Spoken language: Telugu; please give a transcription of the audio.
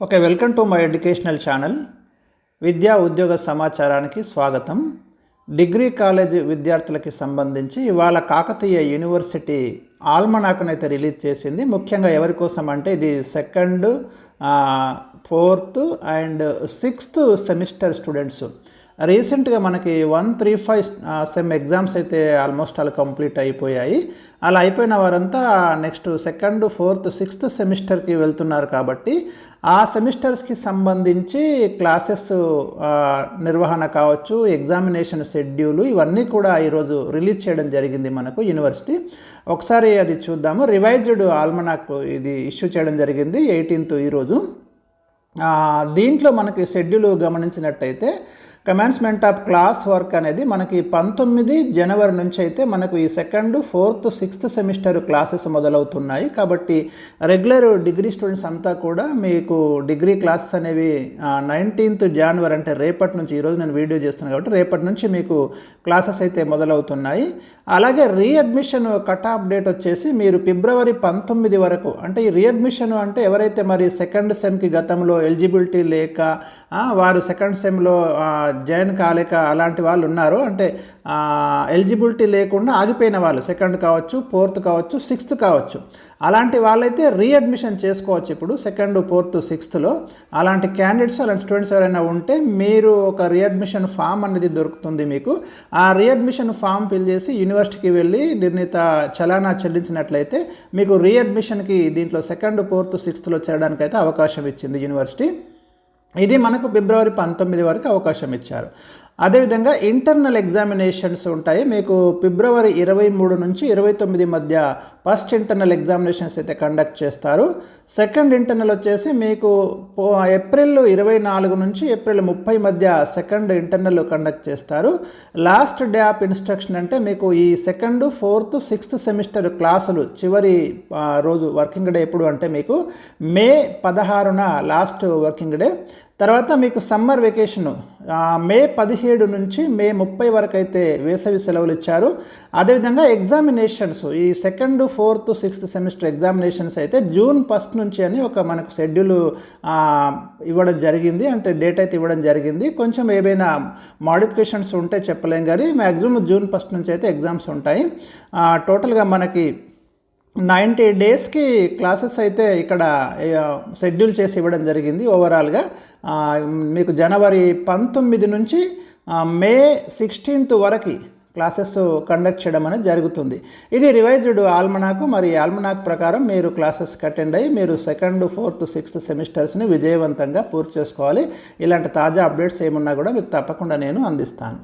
Okay welcome to my educational channel విద్యా ఉద్యోగ సమాచారానికి స్వాగతం డిగ్రీ కాలేజ్ విద్యార్థులకి సంబంధించి ఇవాళ కాకతీయ యూనివర్సిటీ ఆల్మనాకునైతే రిలీజ్ చేసింది ముఖ్యంగా ఎవరి కోసం అంటే ఇది second fourth and sixth semester students రీసెంట్గా మనకి one three five sem exams అయితే ఆల్మోస్ట్ అలా కంప్లీట్ అయిపోయాయి అలా అయిపోయిన వారంతా నెక్స్ట్ సెకండ్ ఫోర్త్ సిక్స్త్ సెమిస్టర్కి వెళ్తున్నారు కాబట్టి ఆ సెమిస్టర్స్కి సంబంధించి క్లాసెస్ నిర్వహణ కావచ్చు ఎగ్జామినేషన్ షెడ్యూలు ఇవన్నీ కూడా ఈరోజు రిలీజ్ చేయడం జరిగింది మనకు యూనివర్సిటీ. ఒకసారి అది చూద్దాము. రివైజ్డ్ ఆల్మనాక్ ఇది ఇష్యూ చేయడం జరిగింది ఎయిటీన్త్ ఈరోజు. దీంట్లో మనకి షెడ్యూల్ గమనించినట్టయితే కమెన్స్మెంట్ ఆఫ్ క్లాస్ వర్క్ అనేది మనకి పంతొమ్మిది జనవరి నుంచి అయితే మనకు ఈ second fourth sixth semester classes మొదలవుతున్నాయి. కాబట్టి రెగ్యులర్ డిగ్రీ స్టూడెంట్స్ అంతా కూడా మీకు డిగ్రీ క్లాసెస్ అనేవి నైన్టీన్త్ జనవరి అంటే రేపటి నుంచి ఈరోజు నేను వీడియో చేస్తున్నాను కాబట్టి రేపటి నుంచి మీకు క్లాసెస్ అయితే మొదలవుతున్నాయి. అలాగే రీఅడ్మిషన్ కట్ ఆఫ్ డేట్ వచ్చేసి మీరు ఫిబ్రవరి పంతొమ్మిది వరకు అంటే ఈ రీఅడ్మిషన్ అంటే ఎవరైతే మరి సెకండ్ సెమ్కి గతంలో ఎలిజిబిలిటీ లేక వారు సెకండ్ సెమ్లో జాయిన్ కాలేక అలాంటి వాళ్ళు ఉన్నారు. అంటే ఎలిజిబిలిటీ లేకుండా ఆగిపోయిన వాళ్ళు సెకండ్ కావచ్చు ఫోర్త్ కావచ్చు సిక్స్త్ కావచ్చు. అలాంటి వాళ్ళైతే రీఅడ్మిషన్ చేసుకోవచ్చు ఇప్పుడు సెకండ్ ఫోర్త్ సిక్స్త్లో. అలాంటి క్యాండిడేట్స్ అలాంటి స్టూడెంట్స్ ఎవరైనా ఉంటే మీరు ఒక రీఅడ్మిషన్ ఫామ్ అనేది దొరుకుతుంది మీకు. ఆ రీఅడ్మిషన్ ఫామ్ ఫిల్ చేసి యూనివర్సిటీకి వెళ్ళి నిర్ణీత చలానా చెల్లించినట్లయితే మీకు రీఅడ్మిషన్కి దీంట్లో సెకండ్ ఫోర్త్ సిక్స్త్లో చేరడానికి అయితే అవకాశం ఇచ్చింది యూనివర్సిటీ. ఇది మనకు ఫిబ్రవరి పంతొమ్మిది వరకు అవకాశం ఇచ్చారు. అదేవిధంగా ఇంటర్నల్ ఎగ్జామినేషన్స్ ఉంటాయి. మీకు ఫిబ్రవరి ఇరవై మూడు నుంచి ఇరవై తొమ్మిది మధ్య ఫస్ట్ ఇంటర్నల్ ఎగ్జామినేషన్స్ అయితే కండక్ట్ చేస్తారు. సెకండ్ ఇంటర్నల్ వచ్చేసి మీకు ఏప్రిల్ ఇరవై నాలుగు నుంచి ఏప్రిల్ ముప్పై మధ్య సెకండ్ ఇంటర్నల్ కండక్ట్ చేస్తారు. లాస్ట్ డే ఆఫ్ ఇన్స్ట్రక్షన్ అంటే మీకు ఈ సెకండ్ ఫోర్త్ సిక్స్త్ సెమిస్టర్ క్లాసులు చివరి రోజు వర్కింగ్ డే ఎప్పుడు అంటే మీకు మే పదహారున లాస్ట్ వర్కింగ్ డే. తర్వాత మీకు సమ్మర్ వెకేషను మే పదిహేడు నుంచి మే ముప్పై వరకు అయితే వేసవి సెలవులు ఇచ్చారు. అదేవిధంగా ఎగ్జామినేషన్స్ ఈ second fourth sixth semester examinations అయితే జూన్ ఫస్ట్ నుంచి అని ఒక మనకు షెడ్యూల్ ఇవ్వడం జరిగింది. అంటే డేట్ అయితే ఇవ్వడం జరిగింది. కొంచెం ఏవైనా మాడిఫికేషన్స్ ఉంటే చెప్పలేం కానీ మ్యాక్సిమం జూన్ ఫస్ట్ నుంచి అయితే ఎగ్జామ్స్ ఉంటాయి. టోటల్గా మనకి నైంటీ డేస్కి క్లాసెస్ అయితే ఇక్కడ షెడ్యూల్ చేసి ఇవ్వడం జరిగింది ఓవరాల్గా. మీకు జనవరి పంతొమ్మిది నుంచి మే సిక్స్టీన్త్ వరకు క్లాసెస్ కండక్ట్ చేయడం అనేది జరుగుతుంది. ఇది రివైజ్డ్ ఆల్మనాకు మరి ఆల్మనాక్ ప్రకారం మీరు క్లాసెస్కి అటెండ్ అయ్యి మీరు సెకండ్ ఫోర్త్ సిక్స్త్ సెమిస్టర్స్ని విజయవంతంగా పూర్తి చేసుకోవాలి. ఇలాంటి తాజా అప్డేట్స్ ఏమున్నా కూడా మీకు తప్పకుండా నేను అందిస్తాను.